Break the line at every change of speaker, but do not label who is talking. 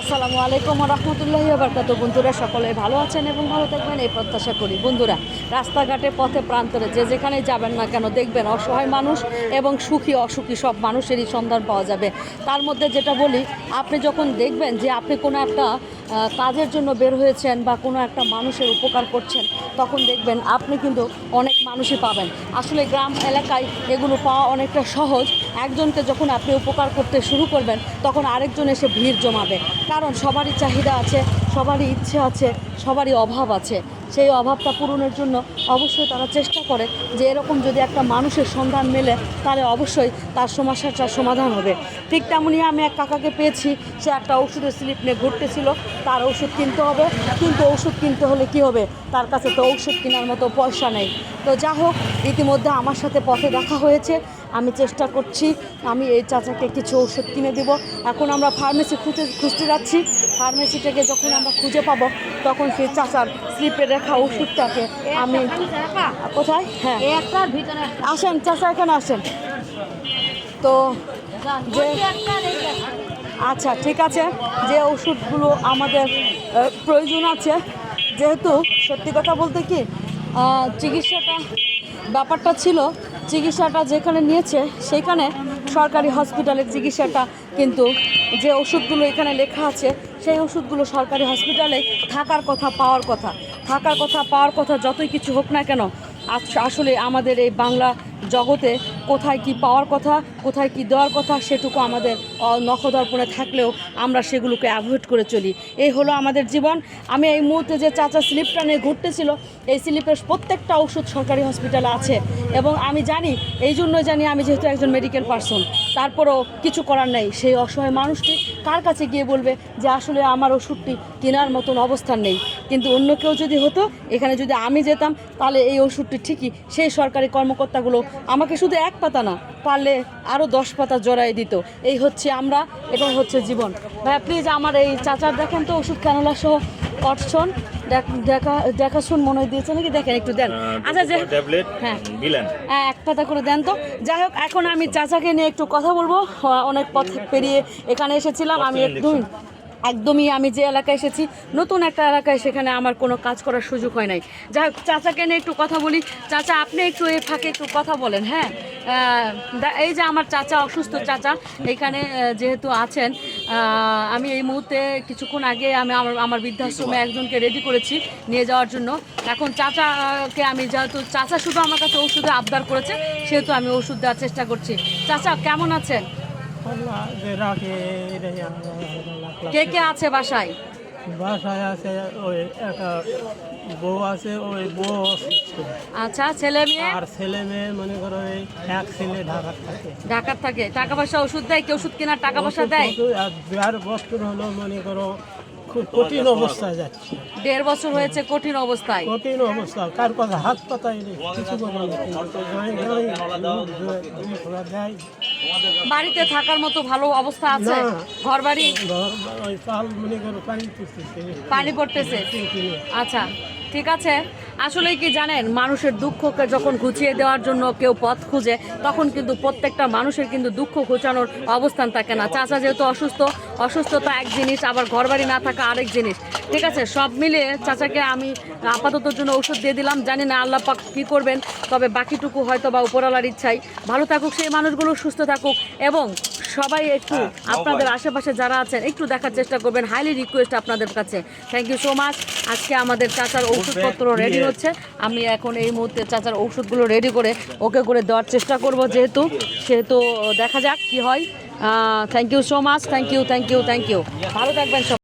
আসসালামু আলাইকুম রহমতুল্লাহি বারকাত বন্ধুরা, সকলে ভালো আছেন এবং ভালো থাকবেন? এই প্রত্যাশা করি। বন্ধুরা, রাস্তাঘাটে, পথে, প্রান্তরে, যে যেখানে যাবেন না কেন, দেখবেন অসহায় মানুষ এবং সুখী, অসুখী সব মানুষেরই সন্ধান পাওয়া যাবে। তার মধ্যে যেটা বলি, আপনি যখন দেখবেন যে আপনি কোনো একটা কাজের জন্য বের হয়েছেন বা কোনো একটা মানুষের উপকার করছেন, তখন দেখবেন আপনি কিন্তু অনেক মানুষই পাবেন। আসলে গ্রাম এলাকায় এগুলো পাওয়া অনেকটা সহজ। একজনকে যখন আপনি উপকার করতে শুরু করবেন, তখন আরেকজন এসে ভিড় জমাবে। কারণ সবারই চাহিদা আছে, সবারই ইচ্ছে আছে, সবারই অভাব আছে। সেই অভাবটা পূরণের জন্য অবশ্যই তারা চেষ্টা করে যে এরকম যদি একটা মানুষের সন্ধান মেলে, তাহলে অবশ্যই তার সমস্যাটার সমাধান হবে। ঠিক তেমনই আমি এক কাকাকে পেয়েছি, সে একটা ওষুধের স্লিপ নিয়ে ঘুরতেছিল, তার ওষুধ কিনতে হবে, কিন্তু ওষুধ কিনতে হলে কি হবে? তার কাছে তো ওষুধ কেনার মতো পয়সা নেই। তো যা হোক, ইতিমধ্যে আমার সাথে পথে দেখা হয়েছে, আমি চেষ্টা করছি, আমি এই চাচাকে কিছু ওষুধ কিনে দেব। এখন আমরা ফার্মেসি খুঁজে খুঁজতে যাচ্ছি। ফার্মেসি থেকে যখন আমরা খুঁজে পাবো, তখন সেই চাচার স্লিপে রেখা ওষুধটাকে আমি কোথায়? হ্যাঁ। আসেন, চাচা, এখানে আসেন। তো যে আচ্ছা ঠিক আছে। যে ওষুধগুলো আমাদের প্রয়োজন আছে, যেহেতু সত্যি কথা বলতে কি চিকিৎসাটা ব্যাপারটা ছিল, চিকিৎসাটা যেখানে নিয়েছে সেইখানে সরকারি হসপিটালের চিকিৎসাটা কিন্তু যে ওষুধগুলো এখানে লেখা আছে, সেই ওষুধগুলো সরকারি হসপিটালে থাকার কথা, পাওয়ার কথা। থাকার কথা, পাওয়ার কথা যতই কিছু হোক না কেন আস- আসলে আমাদের এই বাংলা জগতে কোথায় কি পাওয়ার কথা, কোথায় কি দেওয়ার কথা, সেটুকু আমাদের নখদর্পণে থাকলেও আমরা সেগুলোকে অ্যাভয়েড করে চলি। এই হলো আমাদের জীবন। আমি এই মুহূর্তে যে চাচা স্লিপটা নিয়ে ঘুরতেছিল, এই স্লিপের প্রত্যেকটা ওষুধ সরকারি হসপিটালে আছে। এবং আমি জানি, এই জন্যই জানি আমি যেহেতু একজন মেডিকেল পার্সন তারপরও কিছু করার নেই। সেই অসহায় মানুষটি কার কাছে গিয়ে বলবে যে, আসলে আমার ওষুধটি কেনার মতন অবস্থান নেই। কিন্তু অন্য কেউ যদি হতো, এখানে যদি আমি যেতাম, তাহলে এই ওষুধটি ঠিকই সেই সরকারি কর্মকর্তাগুলো আমাকে শুধু এক পাতা না পারলে আরও দশ পাতা জড়াই দিত। এই হচ্ছে আমরা এটাই হচ্ছে জীবন। ভাইয়া প্লিজ আমার এই চাচার দেখেন তো ওষুধ ক্যানোলা সহ অটসন দেখ- দেখা দেখাশুন মনে হয় দিয়েছে নাকি? দেখেন একটু দেন। আচ্ছা যে হ্যাঁ। হ্যাঁ এক পাতা করে দেন তো। যাই হোক এখন আমি চাচাকে নিয়ে একটু কথা বলব। অনেক পথ পেরিয়ে এখানে এসেছিলাম। আমি একদম একদমই আমি যে এলাকায় এসেছি, নতুন একটা এলাকায় সেখানে আমার কোনো কাজ করার সুযোগ হয় নাই। যাই হোক, চাচাকে নিয়ে একটু কথা বলি। চাচা, আপনি একটু এ ফাঁকে একটু কথা বলেন হ্যাঁ? এই যে আমার চাচা, অসুস্থ চাচা, এখানে যেহেতু আছেন আমি এই মুহূর্তে কিছুক্ষণ আগে আমি আমার আমার বৃদ্ধাশ্রমে একজনকে রেডি করেছি নিয়ে যাওয়ার জন্য। এখন চাচাকে আমি যেহেতু, চাচা শুধু আমার কাছে ওষুধে আবদার করেছে, সেহেতু আমি ওষুধ দেওয়ার চেষ্টা করছি। চাচা, কেমন আছেন? কে কে আছে বাসায়?
বাসায় আছে ওই একটা বউ আছে ওই বউ
আচ্ছা ছেলে মেয়ে?
আর ছেলে মেয়ে মনে করো এই এক ছেলে ঢাকার থাকে।
ঢাকার থাকে। টাকা পয়সা ওষুধ দেয় কি? ওষুধ কেনার টাকা পয়সা দেয়?
আর বছর হলো মনে করো খুব কঠিন অবস্থায় যাচ্ছে।
দেড় বছর হয়েছে কঠিন অবস্থায়।
কঠিন অবস্থা কার কথা হাত পাতাই নেই কিছু দেয়
বাড়িতে থাকার মতো ভালো অবস্থা আছে? ঘর বাড়ি
পানি
পড়তেছে। আচ্ছা ঠিক আছে। আসলে কি জানেন মানুষের দুঃখকে যখন ঘুচিয়ে দেওয়ার জন্য কেউ পথ খুঁজে তখন কিন্তু প্রত্যেকটা মানুষের কিন্তু দুঃখ ঘোচানোর অবস্থান থাকে না। চাচা যেহেতু অসুস্থ অসুস্থতা এক জিনিস আবার ঘরবাড়ি না থাকা আরেক জিনিস। ঠিক আছে? সব মিলে চাচাকে আমি আপাতত জন্য ওষুধ দিয়ে দিলাম। জানি না আল্লাহ পাক কী করবেন তবে বাকিটুকু হয়তো বা উপরওয়ালার ইচ্ছাই। ভালো থাকুক সেই মানুষগুলো সুস্থ থাকুক। এবং সবাই একটু আপনাদের আশেপাশে যারা আছেন একটু দেখার চেষ্টা করবেন। হাইলি রিকোয়েস্ট আপনাদের কাছে। থ্যাংক ইউ সো মাচ আজকে আমাদের চাচার ওষুধপত্র রেডি হচ্ছে। আমি এখন এই মুহূর্তে চাচার ওষুধগুলো রেডি করে ওকে করে দেওয়ার চেষ্টা করব যেহেতু সেহেতু দেখা যাক কি হয়। Thank you so much thank you thank you thank you ভালো থাকবেন সব।